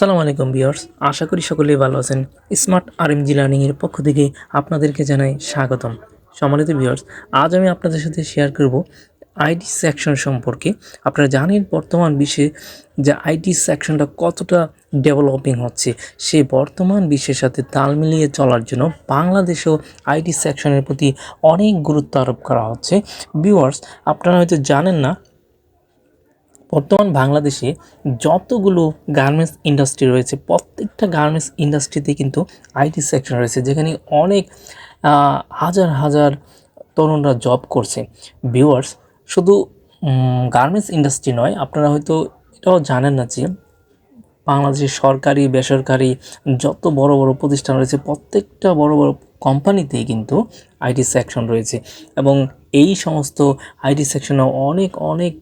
আসসালামু আলাইকুম বিয়ার্স আশা করি সকলেই ভালো আছেন। স্মার্ট আর এম জি লার্নিংয়ের পক্ষ থেকে আপনাদেরকে জানাই স্বাগতম। সম্মানিত বিয়ার্স আজ আমি আপনাদের সাথে শেয়ার করব আইটি সেকশন সম্পর্কে। আপনারা জানেন বর্তমান বিশ্বে যে আইটি সেকশনটা কতটা ডেভেলপিং হচ্ছে, সে বর্তমান বিশ্বের সাথে তাল মিলিয়ে চলার জন্য বাংলাদেশেও আইটি সেকশনের প্রতি অনেক গুরুত্ব আরোপ করা হচ্ছে। ভিউয়ার্স, আপনারা হয়তো জানেন না বর্তমান বাংলাদেশে যতগুলো গার্মেন্টস ইন্ডাস্ট্রি রয়েছে, প্রত্যেকটা গার্মেন্টস ইন্ডাস্ট্রিতে কিন্তু আইটি সেকশন রয়েছে, যেখানে অনেক হাজার হাজার তরুণরা জব করছে। ভিউয়ার্স শুধু গার্মেন্টস ইন্ডাস্ট্রি নয়, আপনারা হয়তো এটাও জানেন না যে বাংলাদেশের সরকারি, বেসরকারি যত বড় বড় প্রতিষ্ঠান রয়েছে, প্রত্যেকটা বড় বড় কোম্পানিতেই কিন্তু আইটি সেকশন রয়েছে। এবং এই সমস্ত আইটি সেকশনে অনেক অনেক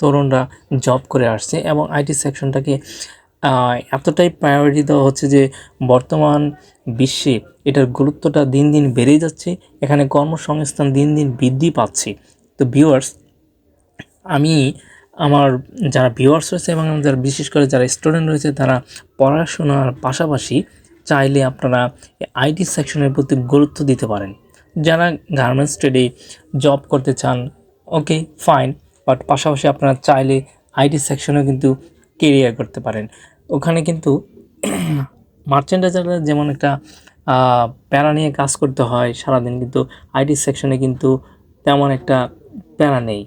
তরুণরা জব করে আসছে এবং আইটি সেকশনটাকে এতটাই প্রায়োরিটি দেওয়া হচ্ছে যে বর্তমান বিশ্বে এটার গুরুত্বটা দিন দিন বেড়েই যাচ্ছে, এখানে কর্মসংস্থান দিন দিন বৃদ্ধি পাচ্ছে। তো ভিউয়ার্স আমি আমার যারা ভিউয়ার্স রয়েছে এবং যারা বিশেষ করে যারা স্টুডেন্ট রয়েছে, তারা পড়াশোনার পাশাপাশি চাইলে আপনারা আইটি সেকশনের প্রতি গুরুত্ব দিতে পারেন। যারা গার্মেন্টস ট্রেডে জব করতে চান ওকে ফাইন বাট পাশাপাশি আপনারা চাইলে আইটি সেকশনেও কিন্তু কেরিয়ার করতে পারেন। ওখানে কিন্তু মার্চেন্ডাইজাররা যেমন একটা প্যারা নিয়ে কাজ করতে হয়, সারাদিন কিন্তু আইটি সেকশনে কিন্তু তেমন একটা প্যারা নেই।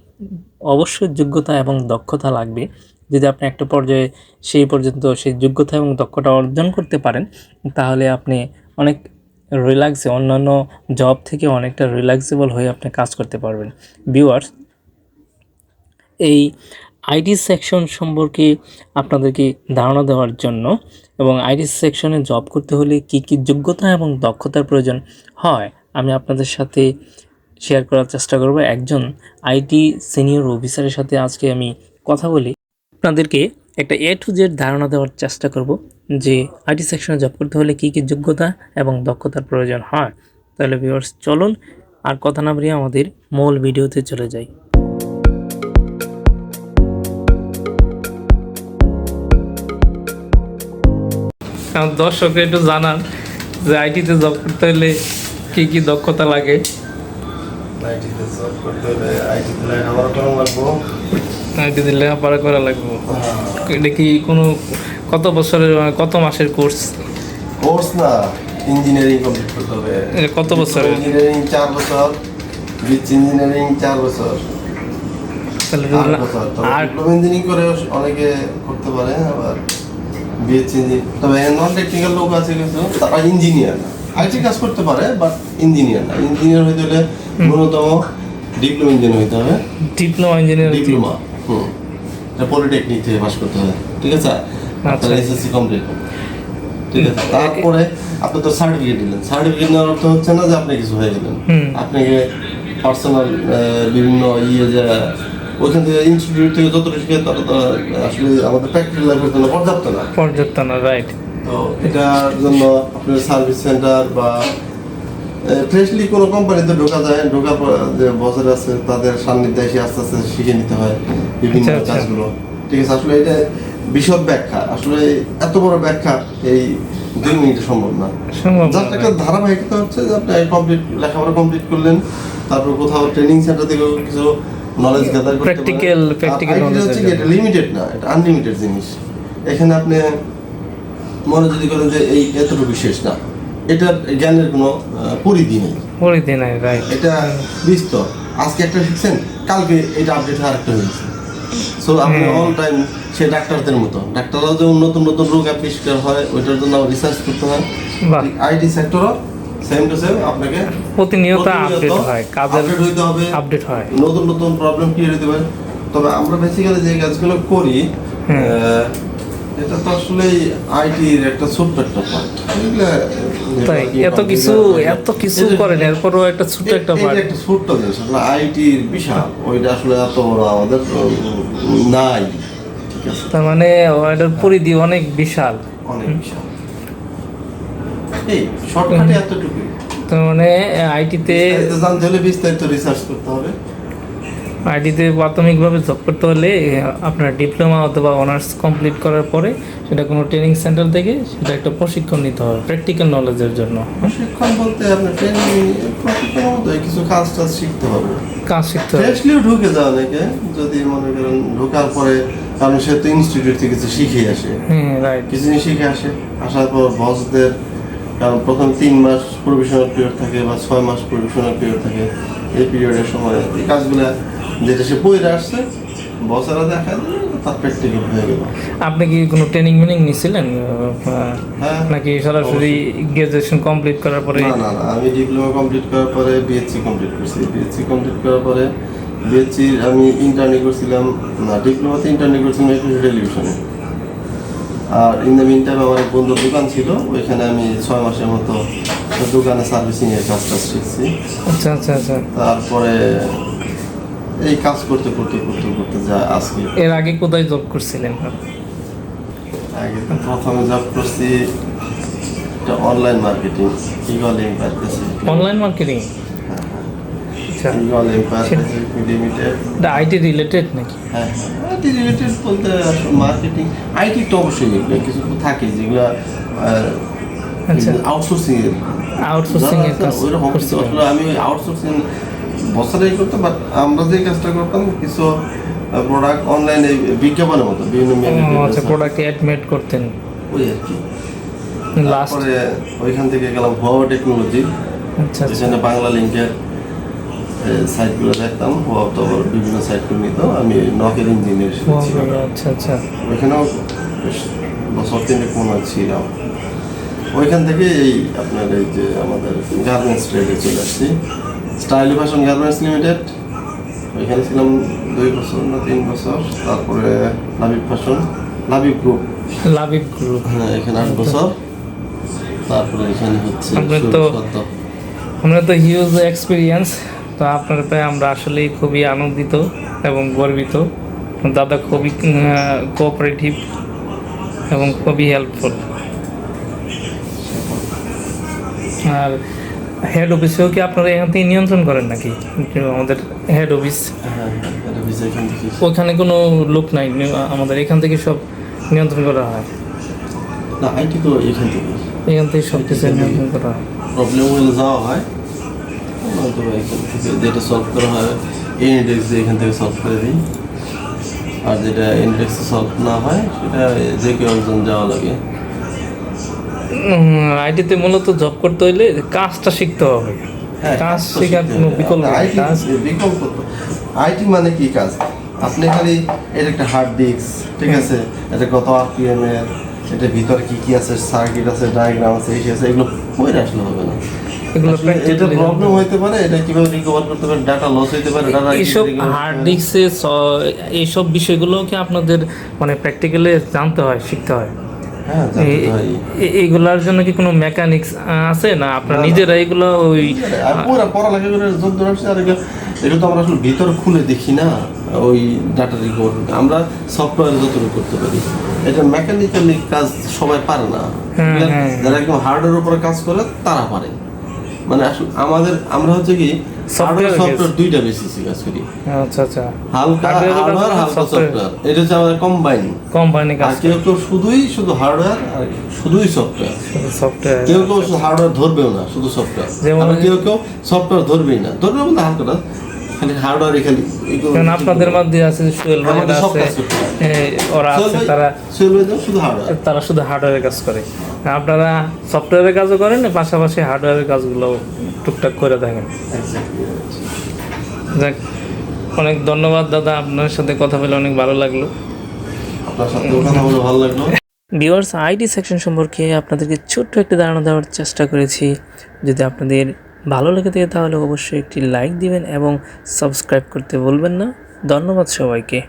অবশ্যই যোগ্যতা এবং দক্ষতা লাগবে। যদি আপনি একটা পর্যায়ে সেই পর্যন্ত সেই যোগ্যতা এবং দক্ষতা অর্জন করতে পারেন, তাহলে আপনি অনেক রিল্যাক্সে অন্যান্য জব থেকে অনেকটা রিল্যাক্সেবল হয়ে আপনি কাজ করতে পারবেন। ভিউয়ার্স এই আইটি সেকশন সম্পর্কে আপনাদেরকে ধারণা দেওয়ার জন্য এবং আইটি সেকশনে জব করতে হলে কি কি যোগ্যতা এবং দক্ষতার প্রয়োজন হয়, আমি আপনাদের সাথে শেয়ার করার চেষ্টা করব। একজন আইটি সিনিয়র অফিসারের সাথে আজকে আমি কথা বলি। আপনাদেরকে একটা এ টু জেড ধারণা দেওয়ার চেষ্টা করব যে আইটি সেকশনে জব করতে হলে কি কি যোগ্যতা এবং দক্ষতার প্রয়োজন হয়। তাহলে ভিউয়ার্স চলুন আর কথা না বাড়িয়ে আমাদের মূল ভিডিওতে চলে যাই। কারণ দর্শকরা একটু জানান যে আইটিতে জব করতে হলে কি কি দক্ষতা লাগে? আইটিতে জব করতে হলে আইটিতে লেখাপড়া করা লাগবো। আইটিতে লেখাপড়া করা লাগবে। এটা কি কোনো কত বছরের কত মাসের কোর্স? কোর্স না ইঞ্জিনিয়ারিং কমপ্লিট করতে হবে। কত বছরের? ইঞ্জিনিয়ারিং চার বছর বিচ ইঞ্জিনিয়ারিং চার বছর। তাহলে বছর। আর ইঞ্জিনিয়ারিং করে অনেকে করতে পারে আবার বিএসসি তবে নন টেকনিক্যাল লোক আছে তারা ইঞ্জিনিয়ার না। আইটি কাজ করতে পারে বাট ইঞ্জিনিয়ার না। ইঞ্জিনিয়ার হইতে হলে ন্যূনতম ডিপ্লোমা ইঞ্জিনিয়ার হইতে হবে। ডিপ্লোমা ইঞ্জিনিয়ারিং ডিপ্লোমা হুম। পলিটেকনিক থেকে পাস করতে হবে ঠিক আছে? আপনার এসএসসি কমপ্লিট ঠিক আছে তারপরে আপনি তো সার্টিফিকেট দিলেন। সার্টিফিকেট নেওয়ার অর্থ হচ্ছে না যে আপনি কিছু হয়ে গেলেন। আপনাকে পার্সোনাল বিভিন্ন ইয়ে যে ওইখান থেকে ইনস্টিটিউট থেকে শিখে তত আসলে আমাদের প্র্যাকটিক্যাল লাইফের জন্য পর্যাপ্ত না। পর্যাপ্ত না রাইট তো এটার জন্য আপনার সার্ভিস সেন্টার বা ফ্রেশলি কোনো কোম্পানিতে ঢোকা যায় পর যে বছর আছে তাদের সান্নিধ্যে এসে আস্তে আস্তে শিখে নিতে হয় বিভিন্ন আচ্ছা, আচ্ছা। কাজগুলো। ঠিক আছে আসলে এটা বিশদ ব্যাখ্যা। আসলে এত বড় ব্যাখ্যা এই দুই মিনিটে সম্ভব না, জাস্ট একটা ধারাবাহিকতা হচ্ছে যে আপনি কমপ্লিট লেখাপড়া কমপ্লিট করলেন তারপর কোথাও ট্রেনিং সেন্টার থেকে কিছু নলেজ গ্যাদার করতে practical IT knowledge হচ্ছে এটা লিমিটেড না এটা আনলিমিটেড জিনিস। এখানে আপনি মনে যদি করেন যে এই এতটুকু শেষ না এটার জ্ঞানের কোনো পরিধি নেই। পরিধি নাই রাইট এটা বিস্তর। আজকে একটা শিখছেন কালকে এটা আপডেট হয়ে আরেকটা হয়েছে। সো আপনি অল টাইম সে ডাক্তারদের মতো। ডাক্তাররাও যেমন নতুন নতুন রোগ আবিষ্কার হয় ওইটার জন্য রিসার্চ করতে হয়। আইটি সেক্টরও সেম টু সেম আপনাকে প্রতিনিয়ত আপডেট হয় কাজের আপডেট হইতে হবে আপডেট হয়। নতুন নতুন প্রবলেম ক্রিয়েট হতে পারে। তবে আমরা বেসিক্যালি যে কাজগুলো করি এটা তো আসলে আইটির একটা ছোট্ট একটা পার্ট তাই এত কিছু এত কিছু করেন এরপরও একটা একটা পার্ট একটা ছোট্ট জিনিস আসলে আইটির বিশাল ওইটা আসলে এত বড় আমাদের নাই। তার মানে এটার পরিধি অনেক বিশাল। অনেক বিশাল। এই শর্টকাটে এতটুকু তার মানে আইটিতে বিস্তারিত রিসার্চ করতে হবে। আইডিতে প্রাথমিকভাবে জব করতে হলে আপনার ডিপ্লোমা অথবা অনার্স কমপ্লিট করার পরে সেটা কোনো ট্রেনিং সেন্টার থেকে সেটা একটা প্রশিক্ষণ নিতে হবে প্র্যাকটিক্যাল নলেজের জন্য। প্রশিক্ষণ বলতে আপনার ট্রেনিং কিছু কাজ টাজ শিখতে হবে। কাজ শিখতে হবে। ফ্রেশলিও ঢুকে যায় অনেকে যদি মনে করেন ঢোকার পরে কারণ সে তো ইনস্টিটিউট থেকে কিছু শিখে আসে। হ্যাঁ রাইট কিছু শিখে আসে আসার পর বসদের কারণ প্রথম তিন মাস প্রভিশনাল পিরিয়ড থাকে বা ছয় মাস প্রভিশনাল পিরিয়ড থাকে এই পিরিয়ডের সময় এই কাজগুলো যেটা সে বইরে আসছে বসেরা দেখা তার প্র্যাকটিক্যাল হয়ে গেল। আপনি কি কোনো ট্রেনিং মিনিং নিছিলেন? হ্যাঁ। নাকি সরাসরি গ্রাজুয়েশন কমপ্লিট করার পরে? না না না আমি ডিপ্লোমা কমপ্লিট করার পরে বিএসসি কমপ্লিট করছি। বিএসসি কমপ্লিট করার পরে বিএসসি আমি ইন্টার্নি করছিলাম না ডিপ্লোমাতে ইন্টার্নি করছিলাম একুশে টেলিভিশনে আর ইন দ্য মিন টাইম আমার এক বন্ধুর দোকান ছিল ওইখানে আমি ছয় মাসের মতো দোকানে সার্ভিসিং এর কাজ টাজ শিখছি। আচ্ছা আচ্ছা আচ্ছা। তারপরে এই কাজ করতে করতে করতে করতে যা আজকে। এর আগে কোথায় জব করছিলেন? আগে তো প্রথমে জব করছি online marketing Eagle Empire online marketing আচ্ছা। এম্পায়ার লিমিটেড এটা আইটি রিলেটেড নাকি? হ্যাঁ আইটি রিলেটেড বলতে মার্কেটিং আইটি তো অবশ্যই এগুলো কিছু থাকে যেগুলো আচ্ছা। আউটসোর্সিং এর আউটসোর্সিং এর কাজ ওইরকম আমি আউটসোর্সিং বছরেই করতাম বাট আমরা যে কাজটা করতাম কিছু প্রোডাক্ট অনলাইনে বিজ্ঞাপনের মতো বিভিন্ন আচ্ছা প্রোডাক্ট অ্যাড মেড করতেন। ওই আর কি। লাস্ট ওইখান থেকে গেলাম হওয়া টেকনোলজি আচ্ছা আচ্ছা। বাংলা লিঙ্কের সাইটগুলো দেখতাম হওয়া তো বিভিন্ন সাইটগুলো নিত আমি নকের ইঞ্জিনিয়ার ছিলাম। আচ্ছা আচ্ছা। ওইখানেও বছর তিনেক মনে হয় ছিলাম। ওইখান থেকে এই আপনার এই যে আমাদের গার্মেন্টস ট্রেডে চলে আসছি। স্টাইল ফ্যাশন গার্মেন্টস লিমিটেড ওইখানে ছিলাম দুই বছর না তিন বছর তারপরে Labib fashion Labib group Labib group হ্যাঁ এখানে আট বছর তারপরে এখানে হচ্ছে আমরা তো হিউজ এক্সপিরিয়েন্স তো আপনার পেয়ে আমরা আসলেই খুবই আনন্দিত এবং গর্বিত। দাদা খুবই কোঅপারেটিভ এবং খুবই হেল্পফুল আর হেড অফিসেও কি আপনারা এখান থেকে নিয়ন্ত্রণ করেন নাকি? আমাদের হেড অফিস হ্যাঁ থেকে। ওখানে কোনো লোক নাই আমাদের এখান থেকে সব নিয়ন্ত্রণ করা হয়। না আইটি তো এখান থেকে। এখান থেকে সব কিছু নিয়ন্ত্রণ করা হয়। প্রবলেম যাওয়া হয়। থেকে যেটা সলভ করা হয় এই ইন্ডেক্স দিয়ে এখান থেকে সলভ করে দিই। আর যেটা ইন্ডেক্সে সলভ না হয় সেটা যে কেউ একজন যাওয়া লাগে। আইটিতে মূলত জব করতে হইলে কাজটা শিখতে হবে। কাজ শেখার কোনো বিকল্প নেই কাজ বিকল্প আইটি মানে কি কাজ? আপনি খালি এটা একটা হার্ড ডিস্ক ঠিক আছে? এটা কত আরপিএম এর? এটা ভিতরে কি কি আছে? সার্কিট আছে ডায়াগ্রাম আছে এই আছে এগুলো পড়ে আসলে হবে না। এগুলো এটা প্রবলেম হইতে পারে এটা কীভাবে রিকভার করতে পারে ডাটা লস হইতে পারে ডাটা এইসব হার্ড ডিস্কে এইসব বিষয়গুলো কি আপনাদের মানে প্র্যাকটিক্যালি জানতে হয় শিখতে হয়? হ্যাঁ এইগুলার জন্য কি কোনো মেকানিক্স আছে না আপনার। নিজেরা এগুলো ওই পুরো পড়ালেখা করে যোগ আর এটা তো আমরা আসলে ভিতর খুলে দেখি না ওই ডাটা রিকভার আমরা সফটওয়্যার যতটুকু করতে পারি। এটা মেকানিক্যালি কাজ সবাই পারে না। হ্যাঁ, হ্যাঁ। যারা একদম হার্ডওয়্যার উপরে কাজ করে তারা পারে। মানে আমাদের আমরা হচ্ছে কি সফটওয়্যার সফটওয়্যার দুইটা বেসিসে কাজ করি। আচ্ছা আচ্ছা। হালকা হার্ডওয়্যার হালকা সফটওয়্যার এটা হচ্ছে আমাদের কম্বাইন কাজ কেউ কেউ শুধুই শুধু হার্ডওয়্যার আর শুধুই সফটওয়্যার সফটওয়্যার কেউ কেউ শুধু হার্ডওয়্যার ধরবেও না শুধু সফটওয়্যার যেমন- কেউ কেউ সফটওয়্যার ধরবেই না। ধরবে বলতে হালকাটা খালি হার্ডওয়্যারই খালি। কারণ আপনাদের মধ্যে আছে সোহেল সব আছে ওরা আছে তারা ভাই শুধু হার্ডওয়্যার তারা শুধু হার্ডওয়্যারের কাজ করে। আপনারা সফটওয়্যারের কাজও করেন পাশাপাশি হার্ডওয়্যারের কাজগুলো টুকটাক করে থাকেন। যাক অনেক ধন্যবাদ দাদা আপনার সাথে কথা বলে অনেক ভালো লাগল। আপনার সাথে কথা বলে ভালো লাগল। ভিউয়ার্স আইডি সেকশন সম্পর্কে আপনাদেরকে ছোট্ট একটি ধারণা দেওয়ার চেষ্টা করেছি যদি আপনাদের ভালো লেগে থাকে তাহলে অবশ্যই একটি লাইক দিবেন এবং সাবস্ক্রাইব করতে বলবেন না। ধন্যবাদ সবাইকে।